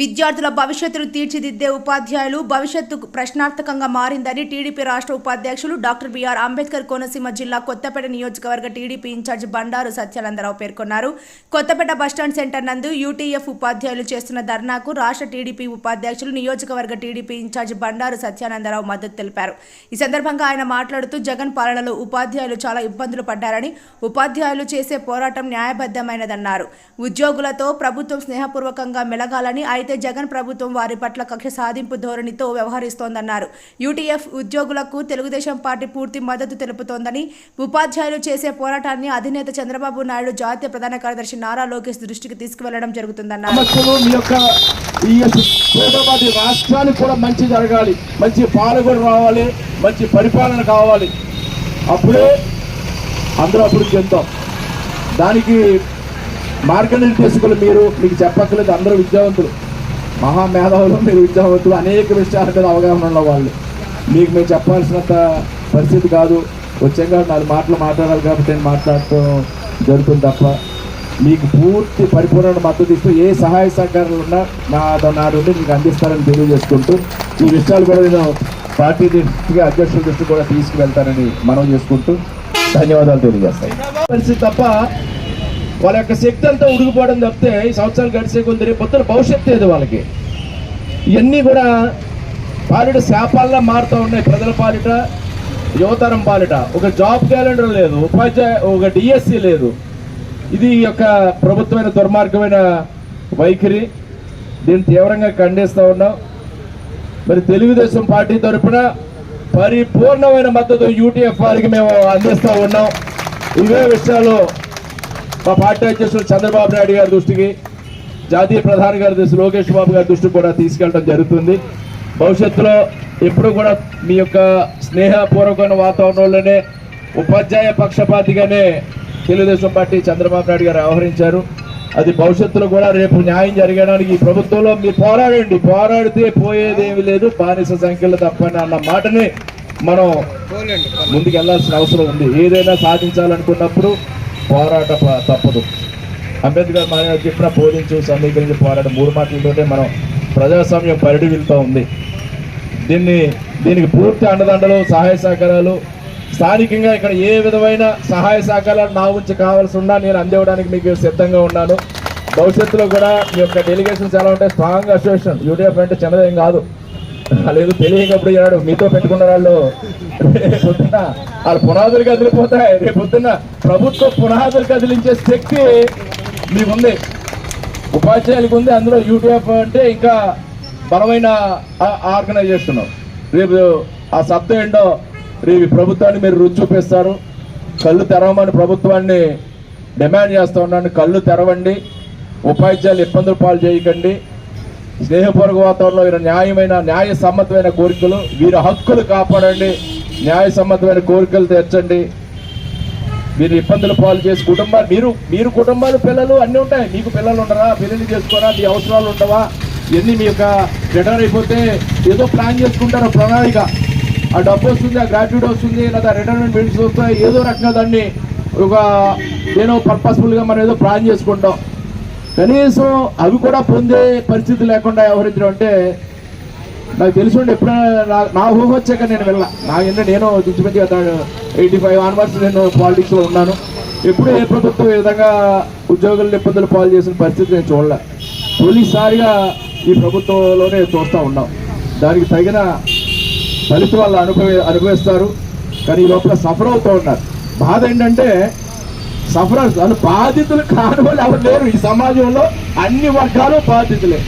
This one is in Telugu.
విద్యార్థుల భవిష్యత్తును తీర్చిదిద్దే ఉపాధ్యాయులు భవిష్యత్తు ప్రశ్నార్థకంగా మారిందని టీడీపీ రాష్ట్ర ఉపాధ్యక్షులు డాక్టర్ బిఆర్ అంబేద్కర్ కోనసీమ జిల్లా కొత్తపేట నియోజకవర్గ టీడీపీ ఇన్ఛార్జ్ బండారు సత్యానందరావు పేర్కొన్నారు. కొత్తపేట బస్టాండ్ సెంటర్ నందు యూటీఎఫ్ ఉపాధ్యాయులు చేస్తున్న ధర్నాకు రాష్ట్ర టీడీపీ ఉపాధ్యక్షులు నియోజకవర్గ టీడీపీ ఇన్ఛార్జ్ బండారు సత్యానందరావు మద్దతు తెలిపారు. ఈ సందర్భంగా ఆయన మాట్లాడుతూ జగన్ పాలనలో ఉపాధ్యాయులు చాలా ఇబ్బందులు పడ్డారని ఉపాధ్యాయులు చేసే పోరాటం న్యాయబద్ధమైనదన్నారు. ఉద్యోగులతో ప్రభుత్వం స్నేహపూర్వకంగా మెలగాలని అయితే జగన్ ప్రభుత్వం వారి పట్ల కక్ష సాధింపు ధోరణితో వ్యవహరిస్తోందన్నారు. యూటీఎఫ్ ఉద్యోగులకు తెలుగుదేశం పార్టీ పూర్తి మద్దతు తెలుపుతోందని ఉపాధ్యాయులు చేసే పోరాటాన్ని అధినేత చంద్రబాబు నాయుడు జాతీయ ప్రధాన కార్యదర్శి నారా లోకేష్ దృష్టికి తీసుకువెళ్ళడం జరుగుతుందన్నారు. యొక్క ఈ యొక్క రాష్ట్రానికి కూడా మంచి జరగాలి మంచి పాలన రావాలి మంచి పరిపాలన కావాలి. అప్పుడే అందరూ అప్పుడు చెందాం దానికి మార్గనిర్దేశకులు మీరు మీకు చెప్పక్కర్లేదు అందరూ విద్యావంతులు. మహామేధావులు మీరు విద్యావంతులు అనేక విషయాల మీద అవగాహన ఉన్న వాళ్ళు. మీకు మేము చెప్పాల్సినంత పరిస్థితి కాదు. వచ్చాక నాలుగు మాటలు మాట్లాడాలి కాబట్టి నేను మాట్లాడటం జరుగుతుంది తప్ప మీకు పూర్తి పరిపూర్ణ మద్దతు ఇస్తూ ఏ సహాయ సహకారాలు ఉన్నా నా నా నుండి మీకు అందిస్తారని తెలియజేసుకుంటూ ఈ విషయాలు కూడా నేను పార్టీ దృష్టిగా అధ్యక్షుల దృష్టి కూడా తీసుకువెళ్తానని మనం చేసుకుంటూ ధన్యవాదాలు తెలియజేస్తాయి పరిస్థితి తప్ప వాళ్ళ యొక్క శక్తి అంతా ఉడిగిపోవడం తప్పితే ఈ సంవత్సరాలు గడిచే కొందరు రేపు పొద్దున భవిష్యత్తు లేదు వాళ్ళకి? ఇవన్నీ కూడా పాలిట శాపాల్లో మారుతూ ఉన్నాయి ప్రజల పాలిట యువతరం పాలిట. ఒక జాబ్ క్యాలెండర్ లేదు ఉపాధ్యాయ ఒక డిఎస్సి లేదు. ఇది యొక్క ప్రభుత్వమైన దుర్మార్గమైన వైఖరి. దీన్ని తీవ్రంగా ఖండిస్తూ ఉన్నాం. మరి తెలుగుదేశం పార్టీ తరఫున పరిపూర్ణమైన మద్దతు యూటీఎఫ్ వారికి మేము అందిస్తూ ఉన్నాం. ఇవే విషయాలు మా పార్టీ అధ్యక్షులు చంద్రబాబు నాయుడు గారి దృష్టికి జాతీయ ప్రధాని గారి దృష్టి లోకేష్ బాబు గారి దృష్టికి కూడా తీసుకెళ్ళడం జరుగుతుంది. భవిష్యత్తులో ఎప్పుడు కూడా మీ యొక్క స్నేహపూర్వకమైన వాతావరణంలోనే ఉపాధ్యాయ పక్షపాతిగానే తెలుగుదేశం పార్టీ చంద్రబాబు నాయుడు గారు వ్యవహరించారు. అది భవిష్యత్తులో కూడా రేపు న్యాయం జరగడానికి ఈ ప్రభుత్వంలో మీరు పోరాడండి. పోరాడితే పోయేదేమి లేదు బానిస సంఖ్యలు తప్పని అన్న మాటని మనం ముందుకు వెళ్ళాల్సిన అవసరం ఉంది. ఏదైనా సాధించాలనుకున్నప్పుడు పోరాట తప్పదు. అంబేద్కర్ మన చెప్పిన పోలించు సమీకరించి పోరాటం మూడు మాటలతోనే మనం ప్రజాస్వామ్యం పరిడి వెళ్తూ ఉంది. దీన్ని దీనికి పూర్తి అండదండలు సహాయ సహకారాలు స్థానికంగా ఇక్కడ ఏ విధమైన సహాయ సహకారాలు నా ఉంచి కావాల్సి ఉన్నా నేను అందివ్వడానికి మీకు సిద్ధంగా ఉన్నాను. భవిష్యత్తులో కూడా మీ యొక్క డెలిగేషన్స్ ఎలా ఉంటాయి? Strong association. యూడిఎఫ్ అంటే చిన్నదేం కాదు. లేదు తెలియకప్పుడు మీతో పెట్టుకున్న వాళ్ళు పొద్దున్న వాళ్ళ పునాదులు కదిలిపోతాయి. రేపు పొద్దున్న ప్రభుత్వ పునాదులు కదిలించే శక్తి మీకుంది. ఉపాధ్యాయులకు ఉంది. అందులో యూటీఎఫ్ అంటే ఇంకా బలమైన ఆర్గనైజేషన్. రేపు ఆ శబ్దం ఏంటో రేపు ప్రభుత్వాన్ని మీరు రుచి చూపిస్తారు. కళ్ళు తెరవమని ప్రభుత్వాన్ని డిమాండ్ చేస్తూ ఉన్నాను. కళ్ళు తెరవండి. ఉపాధ్యాయులు ఇబ్బందులు పాలు చేయకండి. స్నేహపూర్వక వాతావరణంలో వీరి న్యాయమైన న్యాయ సమ్మతమైన కోరికలు వీరి హక్కులు కాపాడండి. న్యాయ సంబంధమైన కోరికలు తెచ్చండి మీరు ఇబ్బందులు పాలు చేసి కుటుంబాలు మీరు మీరు కుటుంబాలు పిల్లలు అన్నీ ఉంటాయి. మీకు పిల్లలు ఉండరా? పెళ్ళి చేసుకోరా? మీ అవసరాలు ఉండవా? ఇవన్నీ మీ యొక్క రిటైర్ అయిపోతే ఏదో ప్లాన్ చేసుకుంటారు ప్రణాళిక. ఆ డబ్బు వస్తుంది ఆ గ్రాడ్యుయేట్ వస్తుంది లేదా రిటైర్మెంట్ బెనిఫిట్స్ వస్తాయి ఏదో రకంగా దాన్ని ఒక ఏదో పర్పస్ఫుల్గా మనం ఏదో ప్లాన్ చేసుకుంటాం. కనీసం అవి కూడా పొందే పరిస్థితి లేకుండా వ్యవహరించడం అంటే నాకు తెలిసి ఉండి ఎప్పుడైనా నా- నా ఊహ వచ్చాక నేను వెళ్ళా నా ఏంటంటే నేను ఇంచుమించుగా ఎయిటీ ఫైవ్ ఆన్వర్స్ నేను పాలిటిక్స్లో ఉన్నాను. ఎప్పుడు ఏ ప్రభుత్వం ఈ విధంగా ఉద్యోగులను ఇబ్బందులు పాలు చేసిన పరిస్థితి నేను చూడలే. తొలిసారిగా ఈ ప్రభుత్వంలోనే చూస్తూ ఉన్నాం. దానికి తగిన ఫలితం వాళ్ళు అనుభవి అనుభవిస్తారు. కానీ ఈ లోపల సఫర్ అవుతూ ఉన్నారు. బాధ ఏంటంటే సఫరర్స్ వాళ్ళు బాధితులు కాని వాళ్ళు ఎవరు లేరు ఈ సమాజంలో. అన్ని వర్గాలు బాధితులే.